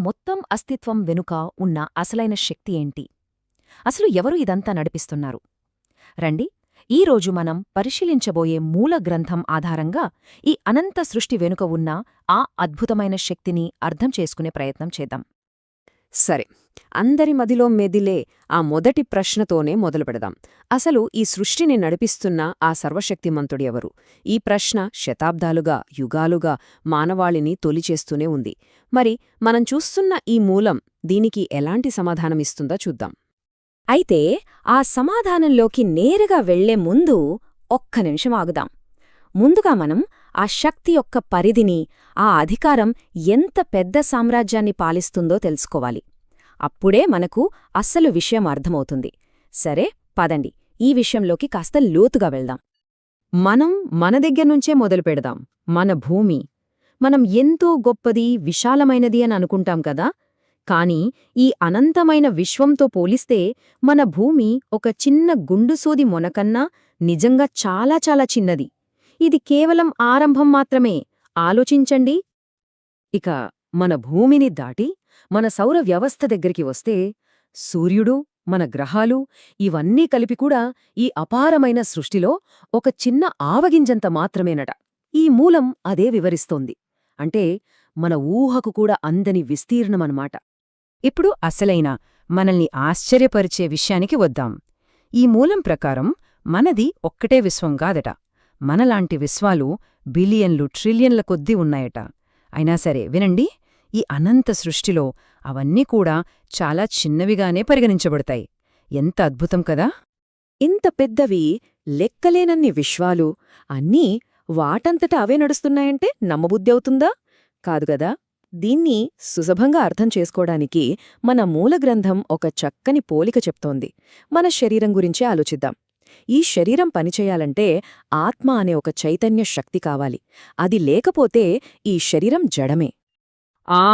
మొత్తం అస్తిత్వం వెనుక ఉన్న అసలైన శక్తి ఏంటి? అసలు ఎవరు ఇదంతా నడిపిస్తున్నారు? రండి ఈరోజు మనం పరిశీలించబోయే మూల గ్రంథం ఆధారంగా ఈ అనంత సృష్టి వెనుక ఉన్న ఆ అద్భుతమైన శక్తిని అర్థం చేసుకునే ప్రయత్నం చేద్దాం. సరే అందరి మదిలో మెదిలే ఆ మొదటి ప్రశ్నతోనే మొదలుపెడదాం అసలు ఈ సృష్టిని నడిపిస్తున్న ఆ సర్వశక్తిమంతుడు ఎవరు? ఈ ప్రశ్న శతాబ్దాలుగా యుగాలుగా మానవాళిని తొలిచేస్తూనే ఉంది. మరి మనం చూస్తున్న ఈ మూలం దీనికి ఎలాంటి సమాధానమిస్తుందో చూద్దాం. అయితే ఆ సమాధానంలోకి నేరుగా వెళ్ళే ముందు ఒక్క నిమిషం ఆగుదాం. ముందుగా మనం ఆ శక్తి యొక్క పరిధిని ఆ అధికారం ఎంత పెద్ద సామ్రాజ్యాన్ని పాలిస్తుందో తెలుసుకోవాలి. అప్పుడే మనకు అస్సలు విషయం అర్థమవుతుంది. సరే పదండి. ఈ విషయంలోకి కాస్త లోతుగా వెళ్దాం. మనం మన దగ్గర్నుంచే మొదలు పెడదాం మన భూమి మనం ఎంతో గొప్పది విశాలమైనది అని అనుకుంటాం కదా? కాని ఈ అనంతమైన విశ్వంతో పోలిస్తే మన భూమి ఒక చిన్న గుండుసోది మొనకన్నా నిజంగా చాలా చాలా చిన్నది. ఇది కేవలం ఆరంభం మాత్రమే. ఆలోచించండి. ఇక మన భూమిని దాటి మన సౌర వ్యవస్థ దగ్గరికి వస్తే సూర్యుడు మన గ్రహాలు ఇవన్నీ కలిపి కూడా ఈ అపారమైన సృష్టిలో ఒక చిన్న ఆవగింజంత మాత్రమేనట. ఈ మూలం అదే వివరిస్తోంది. అంటే మన ఊహకు కూడా అందని విస్తీర్ణమనమాట. ఇప్పుడు అసలైన మనల్ని ఆశ్చర్యపరిచే విషయానికి వద్దాం. ఈ మూలం ప్రకారం మనది ఒక్కటే విశ్వం కాదట. మనలాంటి విశ్వాలు బిలియన్లు ట్రిలియన్ల కొద్దీ ఉన్నాయట. అయినా సరే వినండి ఈ అనంత సృష్టిలో అవన్నీ కూడా చాలా చిన్నవిగానే పరిగణించబడతాయి. ఎంత అద్భుతం కదా! ఇంత పెద్దవి లెక్కలేనన్ని విశ్వాలు అన్నీ వాటంతట అవే నడుస్తున్నాయంటే నమ్మబుద్ధి అవుతుందా? కాదుగదా దీన్ని సులభంగా అర్థం చేసుకోవడానికి మన మూలగ్రంథం ఒక చక్కని పోలిక చెప్తోంది. మన శరీరం గురించే ఆలోచిద్దాం. ఈ శరీరం పనిచేయాలంటే ఆత్మ అనే ఒక చైతన్య శక్తి కావాలి. అది లేకపోతే ఈ శరీరం జడమే. ఆ!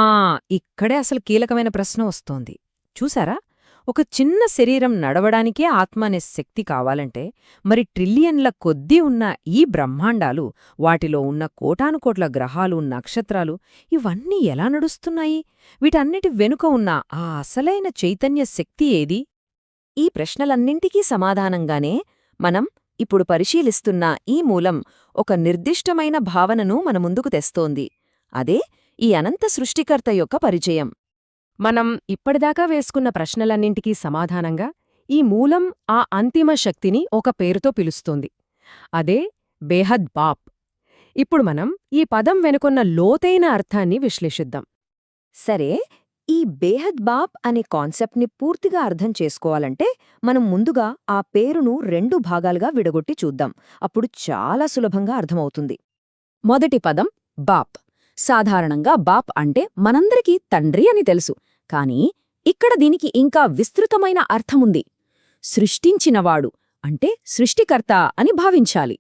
ఇక్కడే అసలు కీలకమైన ప్రశ్న వస్తోంది. చూసారా ఒక చిన్న శరీరం నడవడానికే ఆత్మ అనే శక్తి కావాలంటే మరి ట్రిలియన్ల కొద్దీ ఉన్న ఈ బ్రహ్మాండాలు వాటిలో ఉన్న కోటానుకోట్ల గ్రహాలు నక్షత్రాలు ఇవన్నీ ఎలా నడుస్తున్నాయి? వీటన్నిటి వెనుక ఉన్న ఆ అసలైన చైతన్య శక్తి ఏది? ఈ ప్రశ్నలన్నింటికీ సమాధానంగానే మనం ఇప్పుడు పరిశీలిస్తున్న ఈ మూలం ఒక నిర్దిష్టమైన భావనను మన ముందుకు తెస్తోంది. అదే ఈ అనంత సృష్టికర్త యొక్క పరిచయం. మనం ఇప్పటిదాకా వేసుకున్న ప్రశ్నలన్నింటికీ సమాధానంగా ఈ మూలం ఆ అంతిమ శక్తిని ఒక పేరుతో పిలుస్తోంది. అదే బేహద్ బాప్. ఇప్పుడు మనం ఈ పదం వెనుకొన్న లోతైన అర్థాన్ని విశ్లేషిద్దాం. సరే ఈ బేహద్ బాప్ అనే కాన్సెప్ట్ని పూర్తిగా అర్థం చేసుకోవాలంటే మనం ముందుగా ఆ పేరును రెండు భాగాలుగా విడగొట్టి చూద్దాం. అప్పుడు చాలా సులభంగా అర్థమవుతుంది. మొదటి పదం బాప్. సాధారణంగా బాప్ అంటే మనందరికీ తండ్రి అని తెలుసు. కాని ఇక్కడ దీనికి ఇంకా విస్తృతమైన అర్థముంది. సృష్టించినవాడు అంటే సృష్టికర్త అని భావించాలి.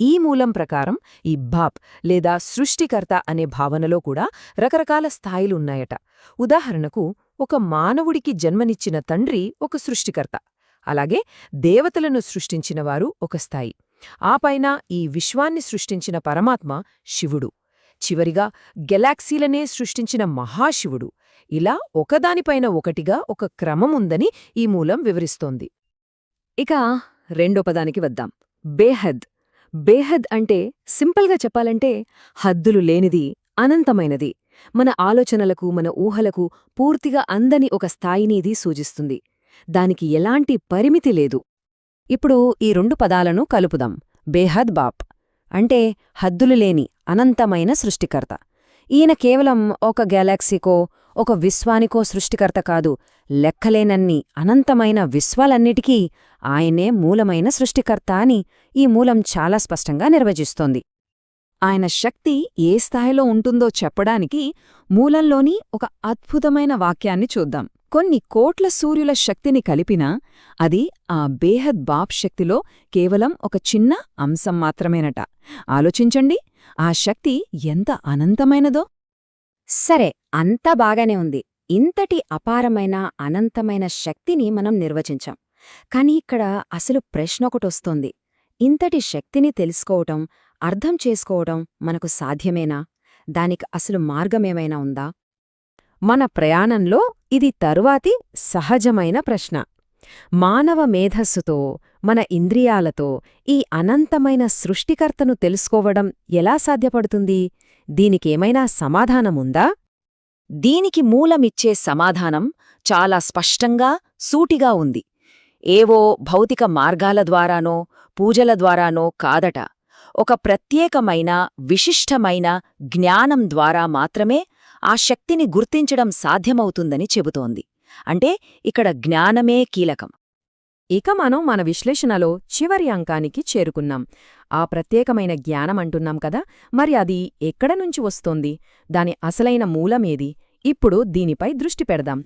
ఈ మూలం ప్రకారం ఈ బాప్ లేదా సృష్టికర్త అనే భావనలో కూడా రకరకాల స్థాయిలున్నాయట. ఉదాహరణకు ఒక మానవుడికి జన్మనిచ్చిన తండ్రి ఒక సృష్టికర్త. అలాగే దేవతలను సృష్టించినవారు ఒక స్థాయి. ఆపైన ఈ విశ్వాన్ని సృష్టించిన పరమాత్మ శివుడు. చివరిగా గెలాక్సీలనే సృష్టించిన మహాశివుడు. ఇలా ఒకదానిపైన ఒకటిగా ఒక క్రమముందని ఈ మూలం వివరిస్తోంది. ఇక రెండో పదానికి వద్దాం. బేహద్. బేహద్ అంటే సింపుల్గా చెప్పాలంటే హద్దులు లేనిది అనంతమైనది. మన ఆలోచనలకు మన ఊహలకు పూర్తిగా అందని ఒక స్థాయిని ఇది సూచిస్తుంది. దానికి ఎలాంటి పరిమితి లేదు. ఇప్పుడు ఈ రెండు పదాలను కలుపుదాం. బేహద్ బాప్. అంటే హద్దులు లేని అనంతమైన సృష్టికర్త. ఈయన కేవలం ఒక గెలాక్సీకో ఒక విశ్వానికో సృష్టికర్త కాదు లెక్కలేనన్ని అనంతమైన విశ్వాలన్నిటికీ ఆయనే మూలమైన సృష్టికర్త అని ఈ మూలం చాలా స్పష్టంగా నిర్వచిస్తోంది. ఆయన శక్తి ఏ స్థాయిలో ఉంటుందో చెప్పడానికి మూలంలోని ఒక అద్భుతమైన వాక్యాన్ని చూద్దాం. కొన్ని కోట్ల సూర్యుల శక్తిని కలిపినా అది ఆ బేహద్ బాప్ శక్తిలో కేవలం ఒక చిన్న అంశం మాత్రమేనట. ఆలోచించండి ఆ శక్తి ఎంత అనంతమైనదో. సరే అంతా బాగానే ఉంది. ఇంతటి అపారమైన అనంతమైన శక్తిని మనం నిర్వచించాం. కాని ఇక్కడ అసలు ప్రశ్న ఒకటొస్తోంది ఇంతటి శక్తిని తెలుసుకోవటం అర్థం చేసుకోవటం మనకు సాధ్యమేనా? దానికి అసలు మార్గమేమైనా ఉందా? మన ప్రయాణంలో ఇది తరువాతి సహజమైన ప్రశ్న. మానవ మేధస్సుతో మన ఇంద్రియాలతో ఈ అనంతమైన సృష్టికర్తను తెలుసుకోవడం ఎలా సాధ్యపడుతుంది? దీనికేమైనా సమాధానముందా? దీనికి మూలమిచ్చే సమాధానం చాలా స్పష్టంగా సూటిగా ఉంది. ఏవో భౌతిక మార్గాల ద్వారానో పూజల ద్వారానో కాదట. ఒక ప్రత్యేకమైన విశిష్టమైన జ్ఞానం ద్వారా మాత్రమే ఆ శక్తిని గుర్తించడం సాధ్యమవుతుందని చెబుతోంది. అంటే ఇక్కడ జ్ఞానమే కీలకం. ఇక మనం మన విశ్లేషణలో చివరి అంకానికి చేరుకున్నాం. ఆ ప్రత్యేకమైన జ్ఞానం అంటున్నాం కదా మరి అది ఎక్కడ నుంచి వస్తోంది? దాని అసలైన మూలమేది? ఇప్పుడు దీనిపై దృష్టి పెడదాం.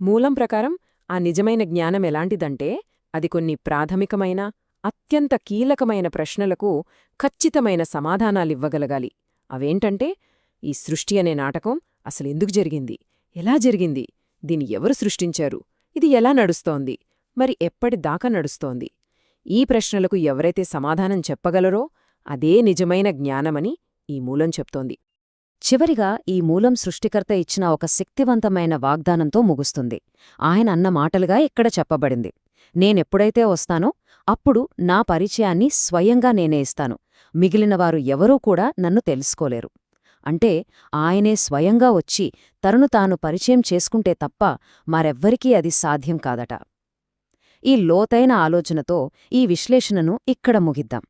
మూలం ప్రకారం ఆ నిజమైన జ్ఞానం ఎలాంటిదంటే అది కొన్ని ప్రాథమికమైన అత్యంత కీలకమైన ప్రశ్నలకు ఖచ్చితమైన సమాధానాలివ్వగలగాలి. అవేంటంటే ఈ సృష్టి అనే నాటకం అసలెందుకు జరిగింది? ఎలా జరిగింది? దీన్ని ఎవరు సృష్టించారు? ఇది ఎలా నడుస్తోంది? మరి ఎప్పటిదాకా నడుస్తోంది? ఈ ప్రశ్నలకు ఎవరైతే సమాధానం చెప్పగలరో అదే నిజమైన జ్ఞానమని ఈ మూలం చెప్తోంది. చివరిగా ఈ మూలం సృష్టికర్త ఇచ్చిన ఒక శక్తివంతమైన వాగ్దానంతో ముగుస్తుంది. ఆయన అన్న మాటలుగా ఇక్కడ చెప్పబడింది. నేనెప్పుడైతే వస్తానో అప్పుడు నా పరిచయాన్ని స్వయంగా నేనే ఇస్తాను. మిగిలినవారు ఎవరూ కూడా నన్ను తెలుసుకోలేరు. అంటే ఆయనే స్వయంగా వచ్చి తనను తాను పరిచయం చేసుకుంటే తప్ప మరెవ్వరికీ అది సాధ్యం కాదట. ఈ లోతైన ఆలోచనతో ఈ విశ్లేషణను ఇక్కడ ముగిద్దాం.